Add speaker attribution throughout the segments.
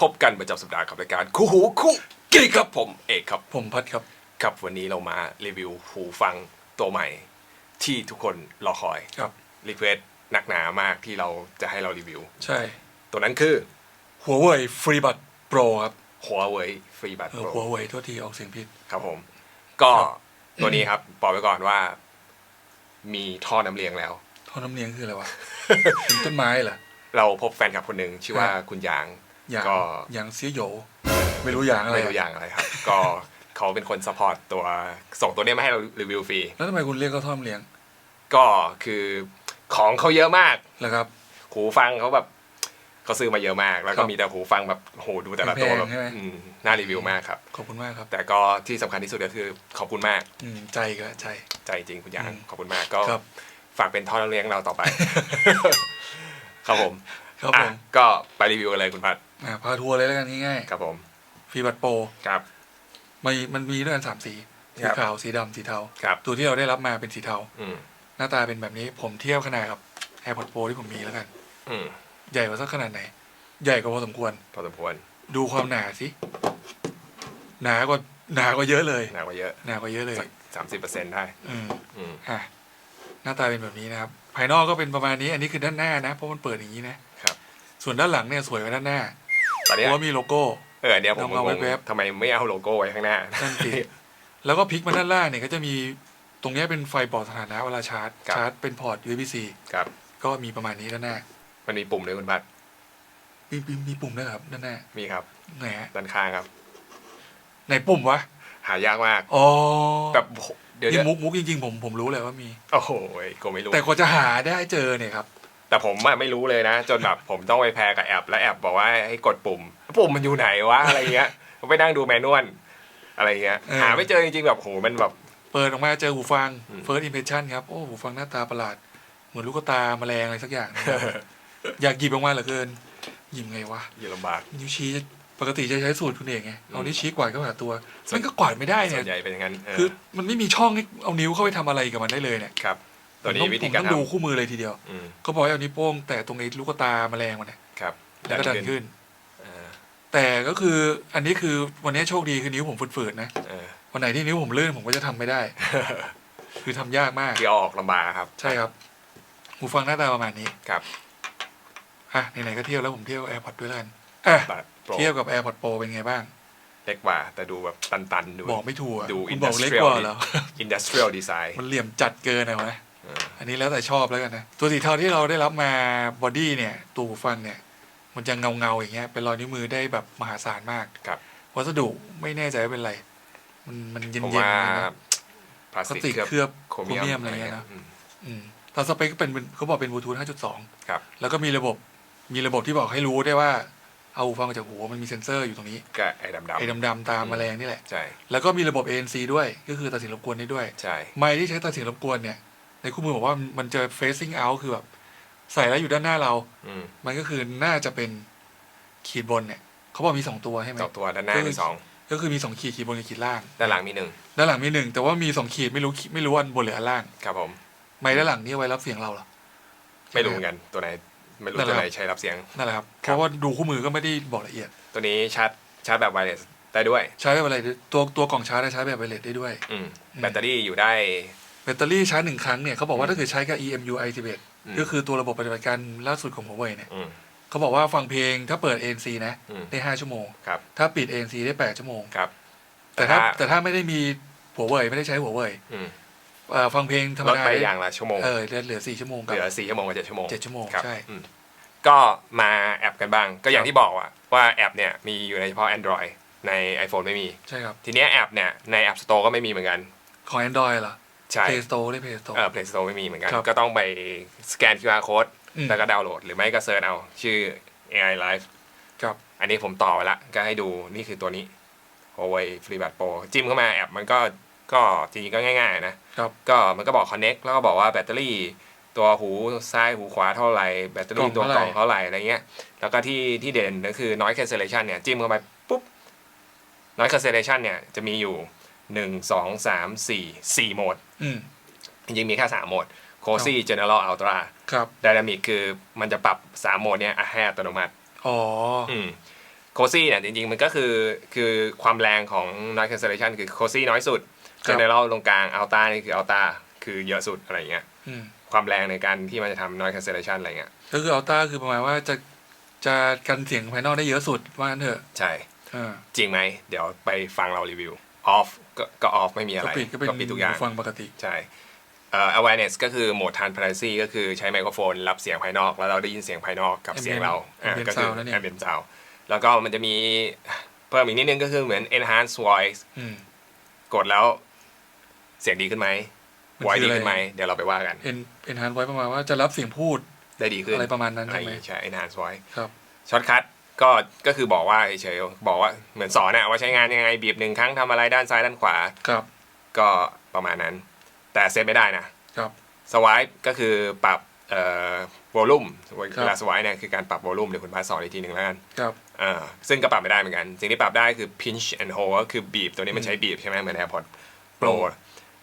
Speaker 1: พบกันประจำสัปดาห์กับรายการคู่หูคู่กิ๊กครับผมเอกครับ
Speaker 2: ผมพัดครับ
Speaker 1: ครับวันนี้เรามารีวิวหูฟังตัวใหม่ ที่ทุกคนรอคอย
Speaker 2: ครับ
Speaker 1: รีเควสหนักหนามากที่เราจะให้เรารีวิว
Speaker 2: ใช่
Speaker 1: ตัวนั้นคือ
Speaker 2: หัวเว่ยฟรีบัตโปรครับ
Speaker 1: หัวเว่ยฟรีบัต
Speaker 2: เอ
Speaker 1: โป
Speaker 2: อ
Speaker 1: ร
Speaker 2: หัวเว่ยโทษทีออกเสียงผิด
Speaker 1: ครับผม ก็
Speaker 2: ครับ
Speaker 1: ตัวนี้ครับบอกไว้ก่อนว่า มีท่อน้ำเลี้ยงแล้ว
Speaker 2: ท่อน้ำเลี้ยงคืออะไรวะเป็นต้นไม้เหรอ
Speaker 1: เราพบแฟนคลับคนหนึ่งชื่อว่า
Speaker 2: ครับ
Speaker 1: คุณยาง
Speaker 2: ยาง
Speaker 1: ก็
Speaker 2: ยางเสียโหยไม่รู้ยางอะไร
Speaker 1: ไม่รู้อย่างอะไรครับ ก็เขาเป็นคนซัพพอร์ตตัวส่งตัวเนี้ยมาให้เรารีวิวฟรี
Speaker 2: แล้วทำไมคุณเรียกเขาท่อน้ำเลี้ยง
Speaker 1: ก็คือของเขาเยอะมาก
Speaker 2: เหรอครับ
Speaker 1: หูฟังเขาแบบเขาซื้อมาเยอะมาก แล้ว
Speaker 2: ค
Speaker 1: ก็
Speaker 2: รับ
Speaker 1: มีแต่หูฟังแบบโหดูแต่ละตัว
Speaker 2: แพงๆ
Speaker 1: แบบ
Speaker 2: ใช่ไหม
Speaker 1: อืมน่ารีวิวมากครับ
Speaker 2: ขอบคุณมากครับ
Speaker 1: แต่ก็ที่สำคัญที่สุดก็คือขอบคุณมาก
Speaker 2: อืมใจก็ใจ
Speaker 1: ใจจริงคุณยาง
Speaker 2: อืม
Speaker 1: ขอบคุณมากก็
Speaker 2: ครับ
Speaker 1: ฝากเป็นท่อเลี้ยงเราต่อไป ครับผม
Speaker 2: ครับผ
Speaker 1: อะ
Speaker 2: ม
Speaker 1: ก็ไปรีวิวกันเลยคุณพัด
Speaker 2: อะพาทัวร์เลยแล้วกันง่าย
Speaker 1: ครับผม
Speaker 2: ๆฟรีบัตโปร
Speaker 1: ครับ
Speaker 2: มันมันมีด้วยกันสามสีสี
Speaker 1: ครับ
Speaker 2: ขาวสีดำสีเทา
Speaker 1: ครับ
Speaker 2: ตัวที่เราได้รับมาเป็นสีเทา
Speaker 1: อืม
Speaker 2: หน้าตาเป็นแบบนี้ผมเทียบขนาดกับ AirPods Pro ที่ผมมีแล้วกัน
Speaker 1: อืม
Speaker 2: ใหญ่กว่าสักขนาดไหน ใหญ่กว่าพอสมควร
Speaker 1: พอสมควร
Speaker 2: ดูความหนาสิ หนากว่าหนากว่าเยอะเลย
Speaker 1: หนักกว่าเยอะ
Speaker 2: หนากว่าเยอะเลย
Speaker 1: สักสามสิบเปอร์เซ็นต์ได้
Speaker 2: อืม
Speaker 1: อืม
Speaker 2: อะหน้าตาเป็นแบบนี้นะครับ ภายนอกก็เป็นประมาณนี้ อันนี้คือด้านหน้านะ เพราะมันเปิดอย่างนี้นะ
Speaker 1: ครับ
Speaker 2: ส่วนด้านหลังเนี่ยสวยกว่าด้านหน้า
Speaker 1: ตอน
Speaker 2: เพ
Speaker 1: เนี้ย
Speaker 2: ราะว่ามีโลโก้
Speaker 1: เออเดี๋ยวผม
Speaker 2: ลอง
Speaker 1: ง
Speaker 2: เอา
Speaker 1: ง
Speaker 2: แวบๆ
Speaker 1: ทำไมไม่เอาโลโก้ไว้ข้างหน้า
Speaker 2: นั่นสิแล้วก็พลิกมาด้านล่างเนี่ยก็จะมีตรงเนี้ยเป็นไฟบอกสถานะเวลาชาร์จ
Speaker 1: ครับ
Speaker 2: ชาร์จเป็นพอร์ต USB-C
Speaker 1: ครับ
Speaker 2: ก็มีประมาณนี้ด้านหน้า
Speaker 1: มันมีปุ่มด้วยคุณพัด
Speaker 2: มีมีมีปุ่มด้วยเหรอครับด้านหน้า
Speaker 1: มีครับ
Speaker 2: ไหนฮะ
Speaker 1: ด้านข้างครับ
Speaker 2: ไหนปุ่มวะ
Speaker 1: หายากมาก
Speaker 2: อ๋อ
Speaker 1: แบบโหเดี๋ยว
Speaker 2: นี่
Speaker 1: จะ
Speaker 2: มุกมุกจริงๆผมผมรู้เลยว่ามี
Speaker 1: โอ้โหก็ไม่รู้
Speaker 2: แต่กว่าจะหาได้เจอเนี่ยครับ
Speaker 1: แต่ผมอะไม่รู้เลยนะ จนแบบผมต้องไปแพรกับแอป แล้วแอปบอกว่าให้กดปุ่ม ปุ่มมันอยู่ไหนวะอะไรเงี้ยผมไปนั่งดูแมนนวลอะไรเงี้ย
Speaker 2: เออ
Speaker 1: หาไม่เจอจริงๆแบบโหมันแบบ
Speaker 2: เปิดออกมาเจอหูฟัง
Speaker 1: อืม
Speaker 2: first impression ครับ โอ้หูฟังหน้าตาประหลาด เหมือนลูกตาแมลงอะไรสักอย่างนะครับอยากหยิบออกมาเหลือเกินหยิบไงวะ
Speaker 1: อยู่ลำบาก
Speaker 2: นิ้วชี้จะปกติจะใช้สูตรคุณเองไง
Speaker 1: อืม
Speaker 2: เอานิ้วชี้กวาดเข้าหาตัวมันก็กวาดไม่ได้
Speaker 1: ส่
Speaker 2: เนี่
Speaker 1: วยนใหญ่เป็นอย่างนั้นเออ
Speaker 2: คือมันไม่มีช่องให้เอานิ้วเข้าไปทำอะไรกับมันได้เลยเนี่ย
Speaker 1: ครับ ตัวนี้
Speaker 2: ผม
Speaker 1: วิ
Speaker 2: ผ
Speaker 1: ธี
Speaker 2: ม
Speaker 1: การ
Speaker 2: ต้อง
Speaker 1: ท
Speaker 2: ดูคู่มือเลยทีเดียวำ
Speaker 1: อืม
Speaker 2: ก็บอกให้เอานิ้วโป้ง แต่ตรงไอ้ลูกตาแมลงมันเนี่ย
Speaker 1: ครับ
Speaker 2: แล้วก็ดันขึ้น
Speaker 1: เออ
Speaker 2: แต่ก็คืออันนี้คือวันนี้โชคดีคือนิ้วผมฝืดๆนะ
Speaker 1: เออ
Speaker 2: วันไหนที่นิ้วผมลื่นผมก็จะทำไม่ได้ คือทำยากมาก
Speaker 1: ที่เอาออกลำบากครับ
Speaker 2: ใช่ครับหูฟังหน้าตาประมาณนี้
Speaker 1: ครับ
Speaker 2: อะไหนๆก็เที่ยวแล้วผมเที่ยว AirPods ด้วยแล้วกันอะ
Speaker 1: บัตรโปร
Speaker 2: เทียบกับ AirPods Pro เป็นไงบ้าง
Speaker 1: เล็กกว่า แต่ดูแบบตันๆ ดู
Speaker 2: บอกไม่ถูกอะ
Speaker 1: ดู
Speaker 2: คุณบอกเล็ก
Speaker 1: industrial
Speaker 2: กว่าเหรอ
Speaker 1: industrial design
Speaker 2: มันเหลี่ยมจัดเกินอะวะ
Speaker 1: เออ
Speaker 2: อันนี้แล้วแต่ชอบแล้วกันนะตัวสีเทาที่เราได้รับมาบอดี้เนี่ยตัวหูฟังเนี่ย มันจะเงาเงาๆอย่างเงี้ยเป็นรอยนิ้วมือได้แบบมหาศาลมาก
Speaker 1: ครับ
Speaker 2: วัสดุไม่แน่ใจว่าเป็นไร มันมันเย็น
Speaker 1: ผม
Speaker 2: ๆ
Speaker 1: ว่า
Speaker 2: นะ
Speaker 1: พลา
Speaker 2: พ
Speaker 1: ส
Speaker 2: ลาส
Speaker 1: ติ
Speaker 2: ติ
Speaker 1: ก
Speaker 2: ก
Speaker 1: เคลือบ
Speaker 2: เคลือบ
Speaker 1: โครเมียม
Speaker 2: โครเมียมอะไรเงี้ยนะ
Speaker 1: อืม
Speaker 2: อืมตอนสเปคก็เป็นเขาบอกเป็นบลูทูธ5.2
Speaker 1: ครับ
Speaker 2: แล้วก็มีระบบมีระบบที่บอกให้รู้ได้ว่า เอาหูฟังออกจากหูมันมีเซ็นเซอร์อยู่ตรงนี้
Speaker 1: ก็ไอ้ดำๆ
Speaker 2: ไอ้ดำๆตามแมลงนี่แหละ
Speaker 1: ใช่
Speaker 2: แล้วก็มีระบบ ANC ด้วยก็คือตัดเสียงรบกวนได้ด้วย
Speaker 1: ใช่
Speaker 2: ไมค์ที่ใช้ตัดเสียงรบกวนเนี่ย ในคู่มือบอกว่ามันจะ facing out คือแบบใส่แล้วอยู่ด้านหน้าเรา
Speaker 1: อืม
Speaker 2: มันก็คือน่าจะเป็นขีดบนเนี่ยเขาบอกมีสองตัวใช่ไหม
Speaker 1: สองตัวด้านหน้า
Speaker 2: ก็คือ
Speaker 1: มีสอง
Speaker 2: ก็คือมีสองขีดขีดบนกับขีดล่าง
Speaker 1: ด้านหลังมีหนึ่ง
Speaker 2: ด้านหลังมีหนึ่งแต่ว่ามีสองขีดไม่รู้ไม่รู้อันบนหรืออันล่าง
Speaker 1: ครับผม
Speaker 2: ไมค์ด้านหลังนี่เอาไว้รับเสียงเราเหรอ
Speaker 1: ไม่รู้เหมือนกันตัวไหน ไม่รู้
Speaker 2: นั่นแห
Speaker 1: ตั
Speaker 2: ละ
Speaker 1: วไหนใช้รับเสียง
Speaker 2: นั่นแหละครับ
Speaker 1: ค
Speaker 2: เพ
Speaker 1: รับ
Speaker 2: ราะว่าดูคู่มือก็ไม่ได้บอกละเอียด
Speaker 1: ตัวนี้ชาร์จชาร์จแบบไวเลสได้ด้วย
Speaker 2: ใช้แบบอะไรตัวตัวกล่องชาร์จใช้แบบไวเลสได้ด้วย
Speaker 1: อืม
Speaker 2: อืม
Speaker 1: แบตเตอรี่อยู่ได้
Speaker 2: แบตเตอรี่ชาร์จหนึ่งครั้งเนี่ยเขาบอกว่าถ้าเกิดใช้กับ EMU i11
Speaker 1: อืม
Speaker 2: ก็คือตัวระบบปฏิบัติการล่าสุดของ Huawei เนี่ย
Speaker 1: อืม
Speaker 2: เขาบอกว่าฟังเพลงถ้าเปิด ANC นะ
Speaker 1: อืม
Speaker 2: ได้5ชั่วโมง
Speaker 1: ครับ
Speaker 2: ถ้าปิด ANC ได้8ชั่วโมง
Speaker 1: ครับ
Speaker 2: แต่ถ้า
Speaker 1: แต่ถ้า
Speaker 2: แต่ถ้าไม่ได้มีหัวเว่ยไม่ได้ใช้หัวเว่ย
Speaker 1: อืม
Speaker 2: เอ่อฟังเพลงธรรม
Speaker 1: ลด
Speaker 2: ดา
Speaker 1: ไป
Speaker 2: ได้
Speaker 1: อย่างละชั่วโมง
Speaker 2: เออเหลือเหลือ4ชั่วโมง
Speaker 1: เห
Speaker 2: กับ
Speaker 1: ลือสี่ชั่วโมงกับเจ็ดชั่วโมง
Speaker 2: เจ็ดชั่วโมง
Speaker 1: ครับ
Speaker 2: ใช่
Speaker 1: อืมก็มาแอปกันบ้าง ก็อย่างที่บอกว่าว่าแอปเนี่ยมีอยู่ในเฉพาะ Android ใน iPhone ไม่มี
Speaker 2: ใช่ครับ
Speaker 1: ทีเนี้ยแอปเนี่ยใน App Store ก็ไม่มีเหมือนกัน
Speaker 2: ของ Android เหรอ
Speaker 1: ใช่
Speaker 2: Play Store ได้ Play Store
Speaker 1: เออ Play Store ไม่มีเหมือนกัน
Speaker 2: ครับ
Speaker 1: ก็ต้องไปสแกน QR code
Speaker 2: อืม
Speaker 1: แล้วก็ดาวน์โหลด หรือไม่ก็เซิร์ชเอา ชื่อ AI Live
Speaker 2: ครับ
Speaker 1: อันนี้ผมต่อไว้ละก็ให้ดูนี่คือตัวนี้ Huawei FreeBuds Pro จิ้มเข้ามาแอปมันก็ก็จริงๆก็ง่ายๆนะ
Speaker 2: ครับ
Speaker 1: ก็มันก็บอก connect แล้วก็บอกว่าแบตเตอรี่ ตัวหูซ้ายหูขวาเท่าไหร่ แบตเตอรี่
Speaker 2: กล่
Speaker 1: ตัว
Speaker 2: อง
Speaker 1: กล่อง
Speaker 2: เท่าไหร่
Speaker 1: เท่าไหร่อะไรเงี้ย แล้วก็ที่ที่เด่นก็คือ noise cancellation เนี่ย จิ้มเข้าไปปุ๊บ noise cancellation เนี่ย จะมีอยู่หนึ่งสองสามสี่สี่โหมด
Speaker 2: อืม
Speaker 1: จริงๆมีแค่สามโหมด cozy general ultra
Speaker 2: ครับ
Speaker 1: dynamic คือมันจะปรับสามโหมดเนี่ยให้อัตโนมัติ
Speaker 2: อ๋อ
Speaker 1: อืมโคซี่เนี่ยจริงๆ มันก็คือคือความแรงของ noise cancellation คือโคซี่น้อยสุด
Speaker 2: ครับ
Speaker 1: general ตรงกลาง alta นี่คือ alta คือเยอะสุดอะไรเงี้ย
Speaker 2: อืม
Speaker 1: ความแรงในการที่มันจะทำ noise cancellation อะไรเงี้ย
Speaker 2: ก็คืออัลต้าคือประมาณว่าจะจะกันเสียงภายนอกได้เยอะสุดว่างั้นเถอะ
Speaker 1: ใช่
Speaker 2: อ่า
Speaker 1: จริงไหม เดี๋ยวไปฟังเรารีวิว off ก็ก็ off ไม่มีอะไร
Speaker 2: ก็ปิดก็เป็น
Speaker 1: ปิดทุกอย่าง
Speaker 2: หูฟังปกติ
Speaker 1: ใช่เอ่อ awareness ก็คือโหมด transparency ก็คือใช้ไมโครโฟน รับเสียงภายนอก แล้วเราได้ยินเสียงภายนอกกับ
Speaker 2: Ambient
Speaker 1: เสียงเราอ่า
Speaker 2: Ambient
Speaker 1: ก็คือ
Speaker 2: sound นั่นเอง
Speaker 1: ambient sound แล้วก็มันจะมีเพิ่มอีกนิดนึงก็คือเหมือน enhance voice
Speaker 2: อืม
Speaker 1: กดแล้วเสียงดีขึ้นไหม
Speaker 2: มัน
Speaker 1: voice
Speaker 2: คือ
Speaker 1: ดี
Speaker 2: อะไร
Speaker 1: ขึ้นไหมเดี๋ยวเราไปว่ากัน
Speaker 2: เอ็นเอ็นฮานไว้ประมาณว่าจะรับเสียงพูด
Speaker 1: ได้ดีขึ้น
Speaker 2: อะไรประมาณนั้น
Speaker 1: อะไร
Speaker 2: ใช่ไหม
Speaker 1: ใช่ enhance voice
Speaker 2: ครับ
Speaker 1: ช็อตคัท ก็ก็คือบอกว่าเฉยๆบอกว่าเหมือนสอนอะว่าใช้งานยังไงบีบหนึ่งครั้งทำอะไรด้านซ้ายด้านขวา
Speaker 2: ครับ
Speaker 1: ก็ประมาณนั้น แต่เซตไม่ได้นะครับสวายก็คือปรับเอ่อวอลลุ่ม
Speaker 2: ครับ
Speaker 1: เวลาสวายเนี่ยคือการปรับวอลลุ่มเดี๋ยวคุณพาสอนอีกทีหนึ่งแล้วกัน
Speaker 2: ครับ
Speaker 1: อ่าซึ่งก็ปรับไม่ได้เหมือนกัน สิ่งที่ปรับได้คือ pinch and hold ก็คือบีบตัวนี้มันใช้บีบใช่ไหมเหมือน AirPods Pro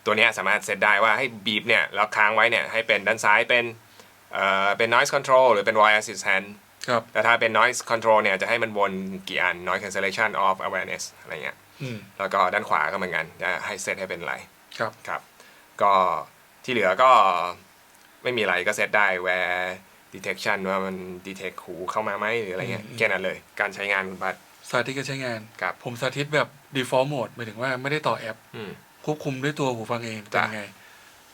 Speaker 1: ตัวเนี้ยสามารถเซตได้ว่าให้บีบเนี่ยแล้วค้างไว้เนี่ยให้เป็นด้านซ้ายเป็นเอ่อเป็น noise control หรือเป็น voice assistant
Speaker 2: ครับ
Speaker 1: แต่ถ้าเป็น noise control เนี่ยจะให้มันวนกี่อัน noise cancellation off awareness อะไรเงี้ย
Speaker 2: อืม
Speaker 1: แล้วก็ด้านขวาก็เหมือนกันจะให้เซตให้เป็นอะไร
Speaker 2: ครับ
Speaker 1: ครับ ก็ที่เหลือก็ไม่มีอะไรก็เซตได้ where detection ว่ามัน detect หูเข้ามาไหมหรืออะไรเงี้ย
Speaker 2: อืม
Speaker 1: แค่นั้นเลย การใช้งานคุณบัต
Speaker 2: สาธิตการใช้งาน
Speaker 1: ครับ
Speaker 2: ผมสาธิตแบบ default mode หมายถึงว่าไม่ได้ต่อแอป
Speaker 1: อืม
Speaker 2: ควบคุมด้วยตัวหูฟังเองเป็น
Speaker 1: จ้ะ
Speaker 2: ยังไง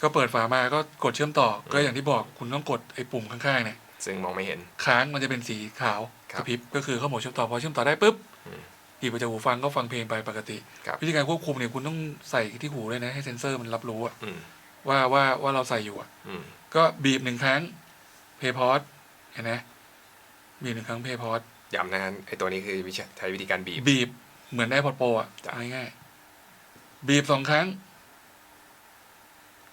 Speaker 2: ก็เปิดฝามาก็กดเชื่อมต่อ ก็อย่างที่บอกคุณต้องกดไอ้ปุ่มข้างๆเนี่ย
Speaker 1: ซึ่งมองไม่เห็น
Speaker 2: ค้างมันจะเป็นสีขาว
Speaker 1: ครับ
Speaker 2: กระพริบก็คือเข้าโหมดเชื่อมต่อพอเชื่อมต่อได้ปุ๊บ
Speaker 1: อืม
Speaker 2: หยิบไปจากหูฟังก็ฟังเพลงไปปกติ
Speaker 1: ครับ
Speaker 2: วิธีการควบคุมเนี่ยคุณต้องใส่ที่หูเลยนะ ให้เซ็นเซอร์มันรับรู้อะ
Speaker 1: อืม
Speaker 2: ว่าว่าว่าเราใส่อยู่อะ
Speaker 1: อืม
Speaker 2: ก็บีบหนึ่งครั้งเพย์พอดเห็นไหมบีบหนึ่งครั้งเพย์พอด
Speaker 1: ย้ำนะฮะไอตัวนี้คือวิชาใช้วิธีการบีบ
Speaker 2: บีบเหมือนได้พอดโปรอะ
Speaker 1: จ้ะ
Speaker 2: ง่ายๆบีบสองครั้ง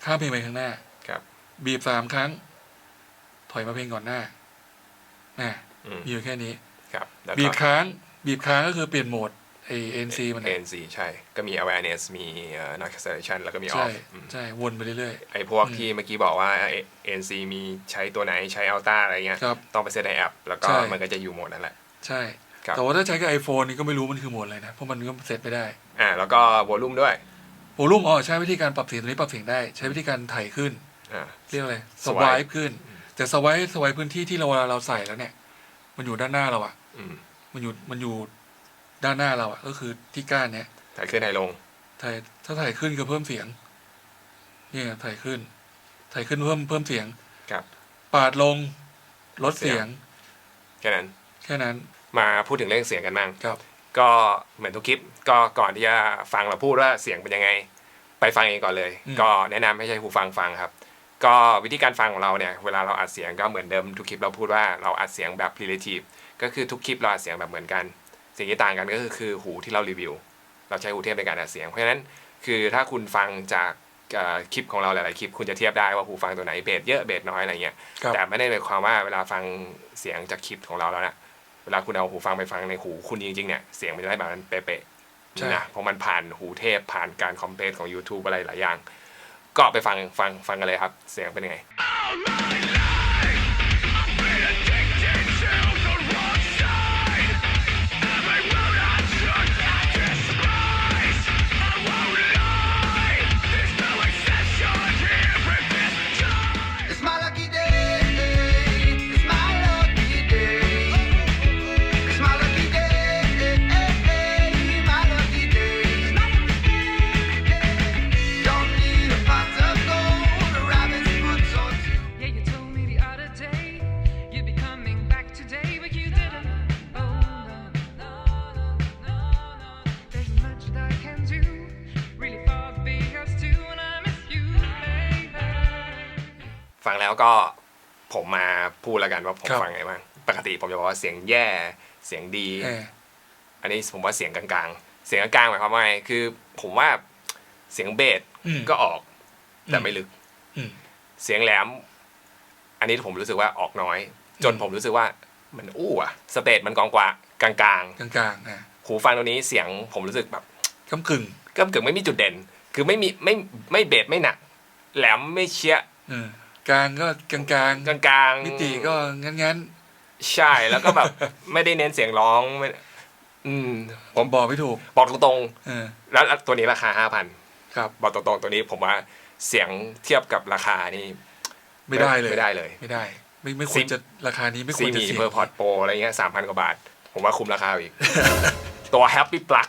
Speaker 2: ข้ามเพลงไปข้างหน้า
Speaker 1: ครับ
Speaker 2: บีบสามครั้ง ถอยมาเพลงก่อนหน้าน่ะ
Speaker 1: อืม
Speaker 2: มีอยู่แค่นี้
Speaker 1: ครับแล้ว
Speaker 2: บี
Speaker 1: ก็
Speaker 2: บค้างบีบค้างก็คือเปลี่ยนโหมดไอเอ็นซีมันน่ะ
Speaker 1: ANC ใช่ ก็มี awareness มีเอ่อ noise cancellation แล้วก็มี
Speaker 2: ใช่
Speaker 1: off อืม
Speaker 2: ใช่ วนไปเรื่อย
Speaker 1: ไอพวก
Speaker 2: อืม
Speaker 1: ที่เมื่อกี้บอกว่า ANC มีใช้ตัวไหนใช้ Alta อะไรเงี้ย
Speaker 2: ๆครับ
Speaker 1: ต้องไปเซตในแอป แล้วก็
Speaker 2: ใช่
Speaker 1: มันก็จะอยู่โหมดนั่นแหละ
Speaker 2: ใช่
Speaker 1: ครับ
Speaker 2: แต่ว่าถ้าใช้กับ iPhone นี่ก็ไม่รู้มันคือโหมดอะไรนะ เพราะมันก็เซตไม่ได้
Speaker 1: อ่า แล้วก็วอลลุ่มด้วย
Speaker 2: โวลุ่มอ๋อใช้วิธีการปรับเสียงตัวนี้ปรับเสียงได้ ใช้วิธีการไถ่ขึ้น
Speaker 1: อ่า
Speaker 2: เรียกอะไรส
Speaker 1: Swipe
Speaker 2: วายขึ้น แต่สวายสวายพื้นที่ที่เราเวลาเราใส่แล้วเนี่ย มันอยู่ด้านหน้าเราอะ
Speaker 1: อืม
Speaker 2: มันอยู่มันอยู่ด้านหน้าเราอะก็คือที่ก้านเนี่ย
Speaker 1: ถ่ายขึ้นถ่ายลง
Speaker 2: ถ่ายถ้าถ่ายขึ้นก็เพิ่มเสียง เนี่ยถ่ายขึ้น ถ่ายขึ้นเพิ่มเพิ่มเสียง
Speaker 1: ครับ
Speaker 2: ปาดลงลดเสียง
Speaker 1: แค่นั้น
Speaker 2: แค่นั้น
Speaker 1: มาพูดถึงเรื่องเสียงกันบ้าง
Speaker 2: ครับ
Speaker 1: ก็เหมือนทุกคลิปก็ก่อนที่จะฟังเราพูดว่าเสียงเป็นยังไง ไปฟังเองก่อนเลย
Speaker 2: อืม
Speaker 1: ก็แนะนำให้ใช้หูฟังฟังครับ ก็วิธีการฟังของเราเนี่ยเวลาเราอัดเสียงก็เหมือนเดิมทุกคลิปเราพูดว่าเราอัดเสียงแบบ relative ก็คือทุกคลิปเราอัดเสียงแบบเหมือนกัน สิ่งที่ต่างกันก็คือคือหูที่เรารีวิว เราใช้หูเทียบในการอัดเสียงเพราะฉะนั้นคือถ้าคุณฟังจากเอ่อคลิปของเราหลาย ๆ คลิปคุณจะเทียบได้ว่าหูฟังตัวไหนเบสเยอะเบสน้อยอะไรเงี้ย
Speaker 2: ครับ
Speaker 1: แต่ไม่ได้หมายความว่าเวลาฟังเสียงจากคลิปของเราแล้วนะเวลาคุณเอาหูฟังไปฟังในหูคุณจริง ๆ เนี่ยเสียงมันจะได้แบบนั้นเป๊ะ
Speaker 2: ใช่
Speaker 1: ๆนะเพราะมันผ่านหูเทพผ่านการคอมเพลตของ YouTube อะไรหลายอย่าง ก็ไปฟังฟังฟังกันเลยครับ เสียงเป็นยังไง เสียงแย่เสียงดี
Speaker 2: เออ
Speaker 1: อันนี้ผมว่าเสียงกลางๆ เสียงกลางๆหมายความว่าไงคือ ผมว่าเสียงเบส
Speaker 2: อืม
Speaker 1: ก็ออก แต่
Speaker 2: อืม
Speaker 1: ไม่ลึก
Speaker 2: อืม
Speaker 1: เสียงแหลม อันนี้ผมรู้สึกว่าออกน้อย จน
Speaker 2: อืม
Speaker 1: ผมรู้สึกว่ามันอู้อะสเตจมันกองกว่ากลาง
Speaker 2: กลางๆอะ
Speaker 1: ๆหูฟังตัวนี้เสียงผมรู้สึกแบบ
Speaker 2: กำกึ่ง
Speaker 1: ก็เกือบไม่มีจุดเด่น คือไม่มีไม่ไม่เบสไม่หนัก แหลมไม่เชี่ย
Speaker 2: เออกลางก็กลาง
Speaker 1: กลาง
Speaker 2: ๆ
Speaker 1: ๆ
Speaker 2: มิติก็งั้นงั้น
Speaker 1: ใช่แล้วก็แบบไม่ได้เน้นเสียงร้องไม่อืม
Speaker 2: ผมบอกไม่ถูก
Speaker 1: บอกตรง
Speaker 2: เออ
Speaker 1: ๆแล้วตัวนี้ราคาห้าพัน
Speaker 2: ครับ
Speaker 1: บอกตรงๆตัวนี้ผมว่าเสียงเทียบกับราคานี่
Speaker 2: ไม่ได้เลย
Speaker 1: ไม่ได้เลย
Speaker 2: ไม่ได้ ไม่ไม่ควรจะราคานี้ไม่คว
Speaker 1: ซี
Speaker 2: รจะ
Speaker 1: มี
Speaker 2: เสี่ยง
Speaker 1: เพอร์พอร์ตโปรอะไรเงี้ยสามพันกว่าบาท ผมว่าคุ้มราคาอีก ตัวแฮปปี้ปลั๊ก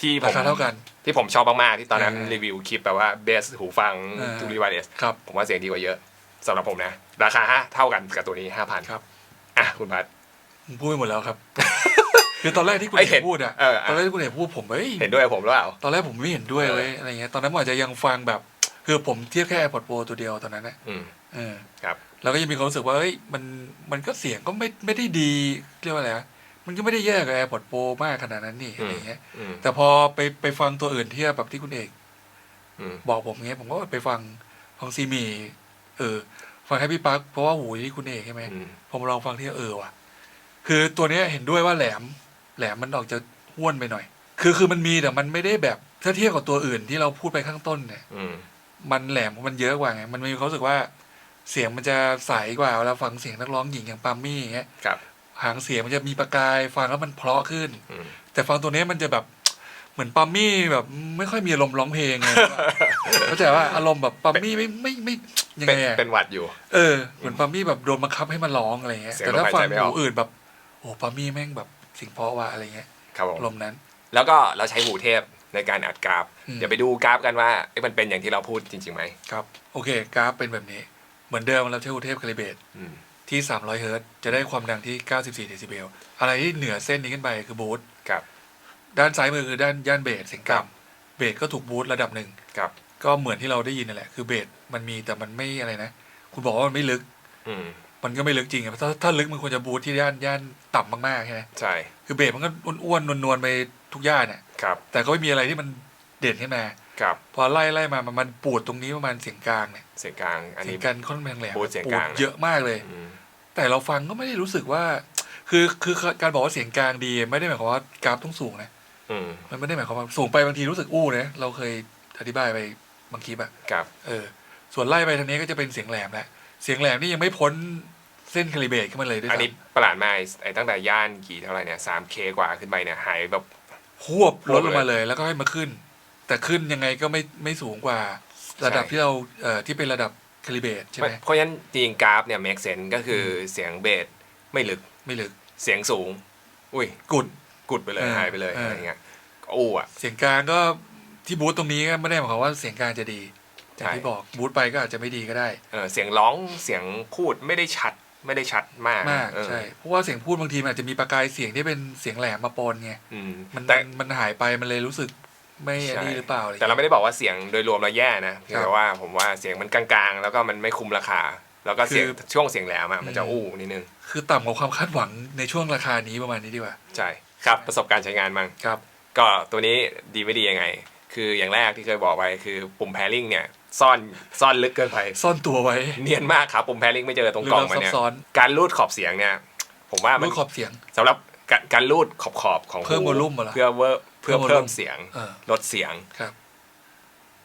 Speaker 1: ที่ผ
Speaker 2: รามคาเท่ากัน
Speaker 1: ที่ผมชอบมากๆ ที่ตอนนั้น
Speaker 2: อ่า
Speaker 1: รีวิวคลิปแบบว่าเบสหูฟัง
Speaker 2: อ่า
Speaker 1: ทูรีวายเลส
Speaker 2: ครับ
Speaker 1: ผมว่าเสียงดีกว่าเยอะสำหรับผมนะ ราคาห้าเท่ากันกับตัวนี้ห้าพัน
Speaker 2: ครับ
Speaker 1: อะคุณพัท
Speaker 2: ผมพูดไปหมดแล้วครับ คือตอนแรกที่คุณ
Speaker 1: ไอ้
Speaker 2: เอ
Speaker 1: เห็
Speaker 2: ก
Speaker 1: น
Speaker 2: พูดอะ
Speaker 1: เอออะ
Speaker 2: ตอนแรกที่คุณเอกพูดผมเฮ้ย
Speaker 1: เห็นด้วยกับผมหรือเปล่า
Speaker 2: ตอนแรกผมไม่เห็นด้วย
Speaker 1: เออ
Speaker 2: เว้ยอะไรเงี้ยตอนนั้นผมอาจจะยังฟังแบบ คือผมเทียบแค่ AirPods Pro ตัวเดียวตอนนั้นนะ
Speaker 1: อืม
Speaker 2: เออ
Speaker 1: ครับ
Speaker 2: แล้วก็ยังมีความรู้สึกว่าเฮ้ยมันมันก็เสียงก็ไม่ไม่ได้ดีเรียกว่าอะไรวะมันก็ไม่ได้แย่กับ AirPods Pro มากขนาดนั้นนี่
Speaker 1: อืม
Speaker 2: อะไรเงี้ย
Speaker 1: อืม
Speaker 2: แต่พอไปไปฟังตัวอื่นเทียบแบบที่คุณเอก
Speaker 1: อืม
Speaker 2: บอกผมเงี้ยผมก็ไปฟังของซีมีเออ ฟังให้พี่ปักเพราะว่าหูที่คุณเอกใช่ไหม
Speaker 1: อืม
Speaker 2: ผมลองฟังที่เออว่ะ คือตัวเนี้ยเห็นด้วยว่าแหลม แหลมมันออกจะห้วนไปหน่อย คือคือมันมีแต่มันไม่ได้แบบถ้าเทียบกับตัวอื่นที่เราพูดไปข้างต้นเนี่ย
Speaker 1: อืม
Speaker 2: มันแหลมมันเยอะกว่าไงมันมีความรู้สึกว่าเสียงมันจะใสกว่าเวลาฟังเสียงนักร้องหญิงอย่างปามมี่อย่างเงี้ย
Speaker 1: ครับ
Speaker 2: หางเสียงมันจะมีประกายฟังแล้วมันเพราะขึ้น
Speaker 1: อืม
Speaker 2: แต่ฟังตัวเนี้ยมันจะแบบ เหมือนปามมี่แบบไม่ค่อยมีอารมณ์ร้องเพลงไงเข้าใจว่าอารมณ์แบบปามมี่ไม่ไม่ไม่ยัง
Speaker 1: เป็น
Speaker 2: ไงอะ
Speaker 1: เป็นหวัดอยู่
Speaker 2: เออเหมือนปามี่แบบโดนบังคับให้มันร้องอะไรเงี้ย
Speaker 1: เสียง
Speaker 2: แต่ถ้าฟัง
Speaker 1: ลมหายใจไม่อ
Speaker 2: หู
Speaker 1: อก
Speaker 2: อื่นแบบโอ้ปามี่แม่งแบบเสิ่งเพราะว่าอะไรเงี้ย
Speaker 1: ครับผม
Speaker 2: ลมณ์นั้น
Speaker 1: แล้วก็เราใช้หูเทพในการอัดกราฟ
Speaker 2: อืม
Speaker 1: เดี๋ยวไปดูกราฟกันว่าเอ๊ะมันเป็นอย่างที่เราพูดจริงๆไหม
Speaker 2: ครับ โอเคกราฟเป็นแบบนี้ เหมือนเดิมเราใช้หูเทพคาลิเบต
Speaker 1: อืม
Speaker 2: ที่ 300 เฮิร์ตซ์จะได้ความดังที่ 94 เดซิเบล อะไรที่เหนือเส้นนี้ขึ้นไปคือบูท
Speaker 1: ครับ
Speaker 2: ด้านซ้ายมือคือด้านย่านเบสเสียง
Speaker 1: ครับ
Speaker 2: ต่ำเบสก็ถูกบูทระดับหนึ่ง
Speaker 1: ครับ
Speaker 2: ก็เหมือนที่เราได้ยินนั่นแหละคือเบสมันมีแต่มันไม่อะไรนะ คุณบอกว่ามันไม่ลึก
Speaker 1: อืม
Speaker 2: มันก็ไม่ลึกจริงอะถ้าถ้าลึกมันควรจะบูทที่ย่านย่านต่ำมากๆใช่ไหม
Speaker 1: ใช่
Speaker 2: คือเบสมันก็อ้วนๆนวลๆไปทุกย่านเนี่ย
Speaker 1: ครับ
Speaker 2: แต่ก็ไม่มีอะไรที่มันเด่นขึ้นมา
Speaker 1: ครับ
Speaker 2: พอไล่ไล่มามันมันปูดตรงนี้ประมาณเสียงกลางเนี่ย
Speaker 1: เสียงกลางอัน
Speaker 2: เสีย
Speaker 1: นี้
Speaker 2: งกลางค่อนข้างแหลม
Speaker 1: ปูดเสียงกลาง
Speaker 2: เยอะมากเลย
Speaker 1: อืม
Speaker 2: แต่เราฟังก็ไม่ได้รู้สึกว่า คือคือการบอกว่าเสียงกลางดี ไม่ได้หมายความว่ากราฟต้องสูงนะ
Speaker 1: อื ม
Speaker 2: มันไม่ได้หมายความว่าสูงไปบางทีรู้สึกอู้นะเราเคยอธิบายไปบางคลิปอะ
Speaker 1: ครับ
Speaker 2: เออ ส่วนไล่ไปทางนี้ก็จะเป็นเสียงแหลมแหละเสียงแหลมนี่ยังไม่พ้นเส้นคาลิเบตขึ้นมาเลยด้วย
Speaker 1: อันนี้
Speaker 2: ซ้ำ
Speaker 1: ประหลาดมากไอ้ไอ้ตั้งแต่ย่านกี่เท่าไหร่เนี่ยสามเคกว่าขึ้นไปเนี่ยหายแบบ
Speaker 2: ควบ
Speaker 1: ควบ
Speaker 2: ลดลงมาเลย แล้วก็ให้มาขึ้น แต่ขึ้นยังไงก็ไม่ไม่สูงกว่า ระดับ
Speaker 1: ใช่
Speaker 2: ที่เราเอ่อที่เป็นระดับคาลิเบตใช่ไหม
Speaker 1: เพราะฉะนั้นจริงๆกราฟเนี่ย make sense ก็คือเสียงเบสไม่ลึก
Speaker 2: ไม่ลึก
Speaker 1: เสียงสูง อุ้ย
Speaker 2: กุด
Speaker 1: กุดไปเลย
Speaker 2: เออ
Speaker 1: หายไปเลย
Speaker 2: เอออ
Speaker 1: อะไรเงี้ยก็อู้อะ
Speaker 2: เสียงกลางก็ที่บูธตรงนี้ก็ไม่ได้หมายความว่าเสียงกลางจะดีอย่างที่
Speaker 1: ใช่
Speaker 2: บอกบูธไปก็อาจจะไม่ดีก็ได้
Speaker 1: เออเสียงร้องเสียงพูดไม่ได้ชัดไม่ได้ชัดมาก
Speaker 2: มาก
Speaker 1: เออ
Speaker 2: ใช่เพราะว่าเสียงพูดบางทีมันอาจจะมีประกายเสียงที่เป็นเสียงแหลมมาปนไง
Speaker 1: อืม
Speaker 2: มัน
Speaker 1: แต่
Speaker 2: มันหายไปมันเลยรู้สึกไม่อันนี้หรือเปล่าอะไร
Speaker 1: แต่เราไม่ได้บอกว่าเสียงโดยรวมเราแย่นะเพียง
Speaker 2: ครับ
Speaker 1: แต่ว่าผมว่าเสียงมันกลางๆ แล้วก็มันไม่คุ้มราคา แล้วก็เสียง
Speaker 2: คือ
Speaker 1: ช่วงเสียงแหลมอะมันจะ
Speaker 2: อืม
Speaker 1: อู้นิดนึง
Speaker 2: คือต่ำกว่าความคาดหวังในช่วงราคานี้ประมาณนี้ดีกว่า
Speaker 1: ใช่ ครับประสบการณ์ใช้งานมั้ง
Speaker 2: ครับ
Speaker 1: ก็ตัวนี้ดีไม่ดียังไง คืออย่างแรกที่เคยบอกไปคือปุ่ม pairing เนี่ยซ่อนซ่อนลึกเกินไป
Speaker 2: ซ่อนตัวไว้
Speaker 1: เนียนมากครับปุ่ม pairing ไม่เจอตรงกล่องมันเนี่ย
Speaker 2: ลึกลับซับซ้อน
Speaker 1: การรูดขอบเสียงเนี่ย ผมว่ามั
Speaker 2: รู
Speaker 1: น
Speaker 2: ดขอบเสียง
Speaker 1: สำหรับการการรูดขอบขอบๆของ
Speaker 2: เพิ่ม
Speaker 1: หู
Speaker 2: volume เหรอ
Speaker 1: เพื่อเวอร์เพื่อ
Speaker 2: เพิ่ม
Speaker 1: เพิ่ม
Speaker 2: volume
Speaker 1: เสียง
Speaker 2: เออ
Speaker 1: ลดเสียง
Speaker 2: ครับ